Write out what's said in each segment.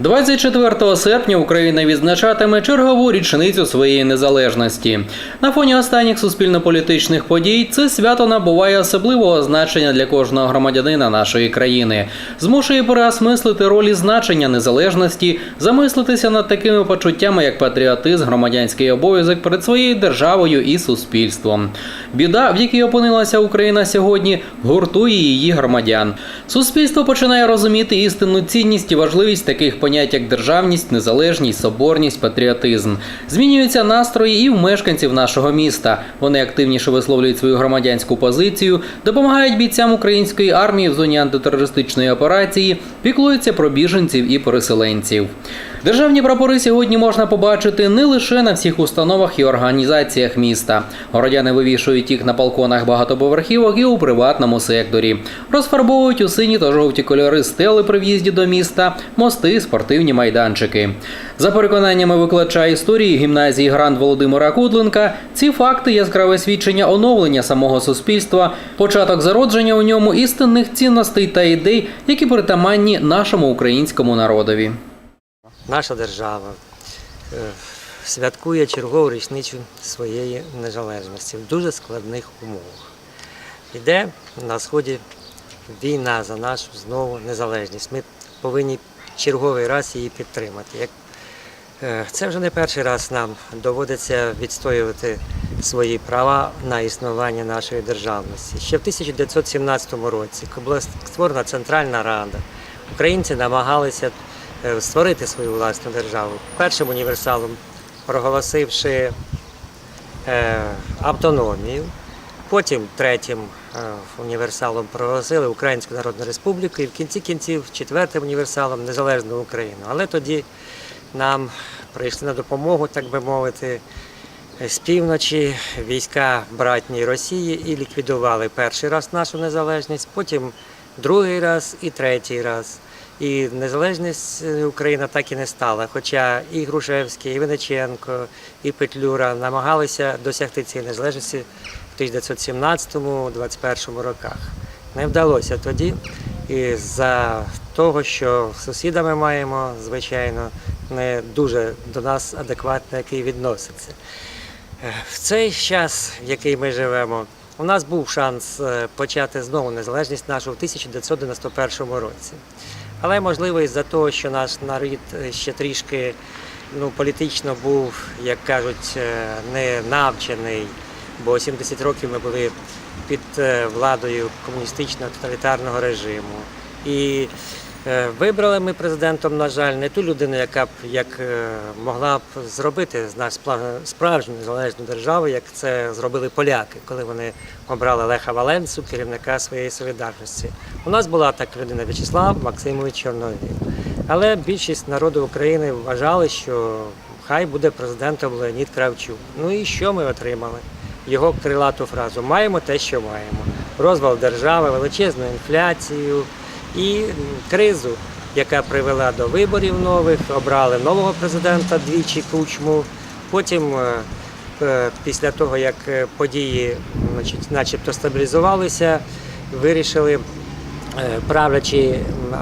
24 серпня Україна відзначатиме чергову річницю своєї незалежності. На фоні останніх суспільно-політичних подій це свято набуває особливого значення для кожного громадянина нашої країни, змушує переосмислити роль і значення незалежності, замислитися над такими почуттями, як патріотизм, громадянський обов'язок перед своєю державою і суспільством. Біда, в якій опинилася Україна сьогодні, гуртує її громадян. Суспільство починає розуміти істинну цінність і важливість таких понять, як державність, незалежність, соборність, патріотизм. Змінюються настрої і в мешканців нашого міста. Вони активніше висловлюють свою громадянську позицію, допомагають бійцям української армії в зоні антитерористичної операції, піклуються про біженців і переселенців. Державні прапори сьогодні можна побачити не лише на всіх установах і організаціях міста. Городяни вивішують їх на балконах багатоповерхівок і у приватному секторі. Розфарбовують у сині та жовті кольори стели при в'їзді до міста, мости, спортивні майданчики. За переконаннями викладача історії гімназії Гранд Володимира Кудленка, ці факти яскраве свідчення оновлення самого суспільства, початок зародження у ньому істинних цінностей та ідей, які притаманні нашому українському народові. Наша держава е, святкує чергову річницю своєї незалежності в дуже складних умовах. Іде на сході війна за нашу знову незалежність. Ми повинні черговий раз її підтримати. Е, це вже не перший раз нам доводиться відстоювати свої права на існування нашої державності. Ще в 1917 році, коли створена Центральна Рада, українці намагалися е, створити свою власну державу. Першим універсалом проголосивши е, автономію, потім третім універсалом проголосили Українську Народну Республіку і в кінці кінців четвертим універсалом Незалежну Україну. Але тоді нам прийшли на допомогу, так би мовити, з півночі війська братньої Росії і ліквідували перший раз нашу незалежність, потім другий раз і третій раз. І незалежність е, Україна так і не стала. Хоча і Грушевський, і Винниченко, і Петлюра намагалися досягти цієї незалежності 1917-21 роках. Не вдалося тоді. І за того, що сусідами маємо, звичайно, не дуже до нас адекватно який відноситься. Е, В цей час, в який ми живемо, у нас був шанс е, почати знову незалежність нашу в 1991 році. Але можливо із-за того, що наш народ е, ще трішки ну, політично був, як кажуть, не навчений, бо 70 років ми були під е, владою комуністичного тоталітарного режиму. І е, вибрали ми президентом, на жаль, не ту людину, яка б як е, могла б зробити з нас справжню незалежну державу, як це зробили поляки, коли вони обрали Леха Валенцу, керівника своєї солідарності. У нас була так людина В'ячеслав Максимович Чорновіл. Але більшість народу України вважали, що хай буде президентом Леонід Кравчук. Ну і що ми отримали? Його крилату фразу Маємо те, що маємо. Розвал держави, величезну інфляцію і кризу, яка привела до виборів нових, обрали нового президента двічі кучму. Потім, е, е, після того, як е, події начебто стабілізувалися, вирішили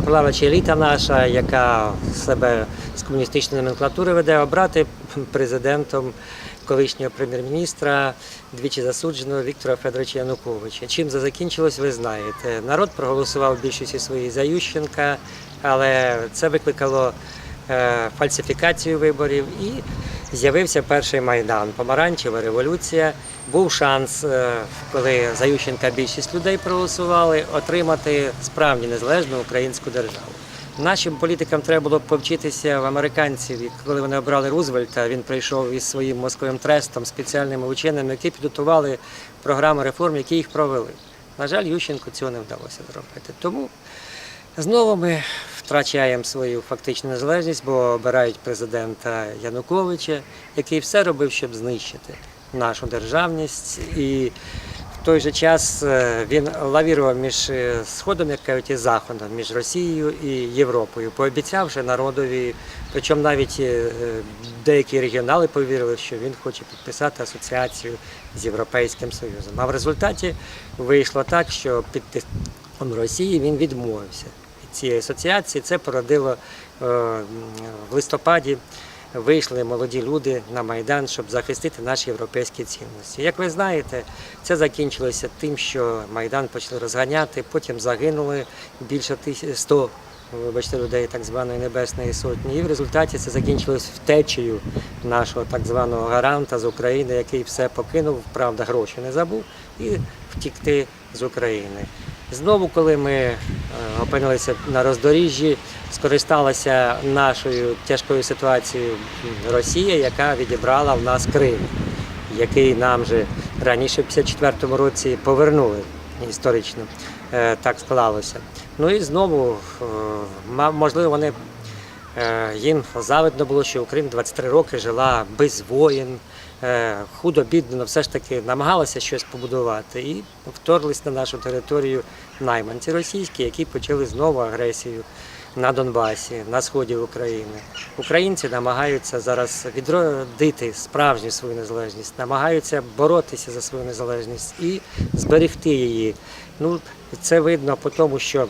правляча еліта наша, яка себе з комуністичної номенклатури веде, обрати президентом колишнього прем'єр-міністра, двічі засудженого Віктора Федоровича Януковича. Чим це закінчилось, ви знаєте. Народ проголосував більшістю своїй за Ющенка, але це викликало е, фальсифікацію виборів і з'явився перший майдан. Помаранчева революція. Був шанс, е, коли за Ющенка більшість людей проголосували, отримати справді незалежну українську державу. Нашим політикам треба було повчитися в американців, і коли вони обрали Рузвельта, він прийшов із своїм мозковим трестом, спеціальними ученими, які підготували програми реформ, які їх провели. На жаль, Ющенку цього не вдалося зробити. Тому знову ми втрачаємо свою фактичну незалежність, бо обирають президента Януковича, який все робив, щоб знищити нашу державність. І в той же час е, він лавірував між е, Сходом, як кажуть, і Заходом, між Росією і Європою, пообіцявши народові, причому навіть е, деякі регіонали повірили, що він хоче підписати асоціацію з Європейським Союзом. А в результаті вийшло так, що під тиском Росії він відмовився від цієї асоціації. Це породило в листопаді вийшли молоді люди на Майдан, щоб захистити наші європейські цінності. Як ви знаєте, це закінчилося тим, що Майдан почали розганяти, потім загинули більше тисяч 100 вибачте, людей так званої Небесної Сотні. І в результаті це закінчилось втечею нашого так званого гаранта з України, який все покинув, правда, гроші не забув, і втікти з України. Знову, коли ми е, опинилися на роздоріжжі, скористалася нашою тяжкою ситуацією Росія, яка відібрала в нас Крим, який нам же раніше в 54-му році повернули історично. Е, Так склалося. Ну і знову, е, можливо, вони Їм завидно було, що Україна 23 роки жила без воєн, е, худо-бідно, все ж таки намагалася щось побудувати. І вторглись на нашу територію найманці російські, які почали знову агресію на Донбасі, на сході України. Українці намагаються зараз відродити справжню свою незалежність, намагаються боротися за свою незалежність і зберегти її. Ну, це видно по тому, що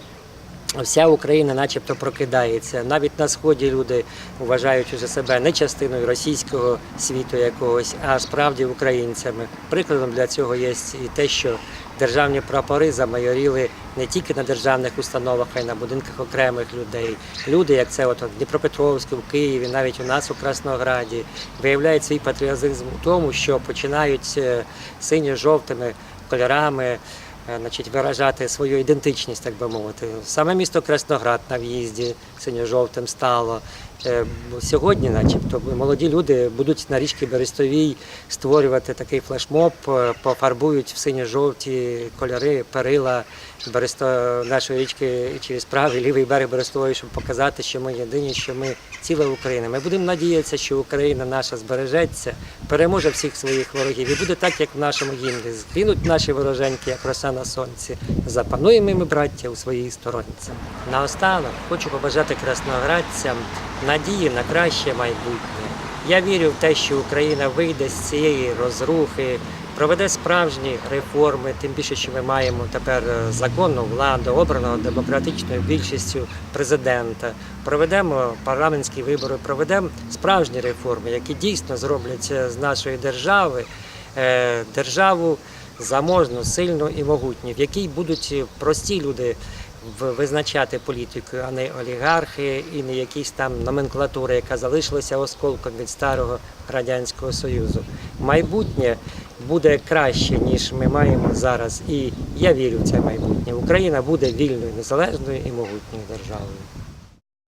Вся Україна начебто прокидається. Навіть на сході люди вважають уже себе не частиною російського світу якогось, а справді українцями. Прикладом для цього є і те, що державні прапори замайоріли не тільки на державних установах, а й на будинках окремих людей. Люди, як це от в Дніпропетровську, в Києві, навіть у нас у Краснограді, виявляють свій патріотизм у тому, що починають е, синьо-жовтими кольорами значить, виражати свою ідентичність, так би мовити. Саме місто Красноград на в'їзді синьо-жовтим стало. Е, Сьогодні, начебто, молоді люди будуть на річці Берестовій створювати такий флешмоб, е, пофарбують в синьо-жовті кольори, перила Бересто... нашої річки через правий лівий берег Берестової, щоб показати, що ми єдині, що ми ціла Україна. Ми будемо надіятися, що Україна наша збережеться, переможе всіх своїх ворогів і буде так, як в нашому гімні. Згинуть наші вороженьки, як роса на сонці. Запануємо ми, браття, у своїй сторонці. Наостанок хочу побажати красноградцям надії на краще майбутнє. Я вірю в те, що Україна вийде з цієї розрухи, проведе справжні реформи, тим більше, що ми маємо тепер е, законну владу, обраного демократичною більшістю президента. Проведемо парламентські вибори, проведемо справжні реформи, які дійсно зроблять е, з нашої держави е, державу заможну, сильну і могутню, в якій будуть прості люди визначати політику, а не олігархи і не якісь там номенклатури, яка залишилася осколком від старого радянського союзу. Майбутнє буде краще ніж ми маємо зараз, і я вірю в це майбутнє. Україна буде вільною, незалежною і могутньою державою.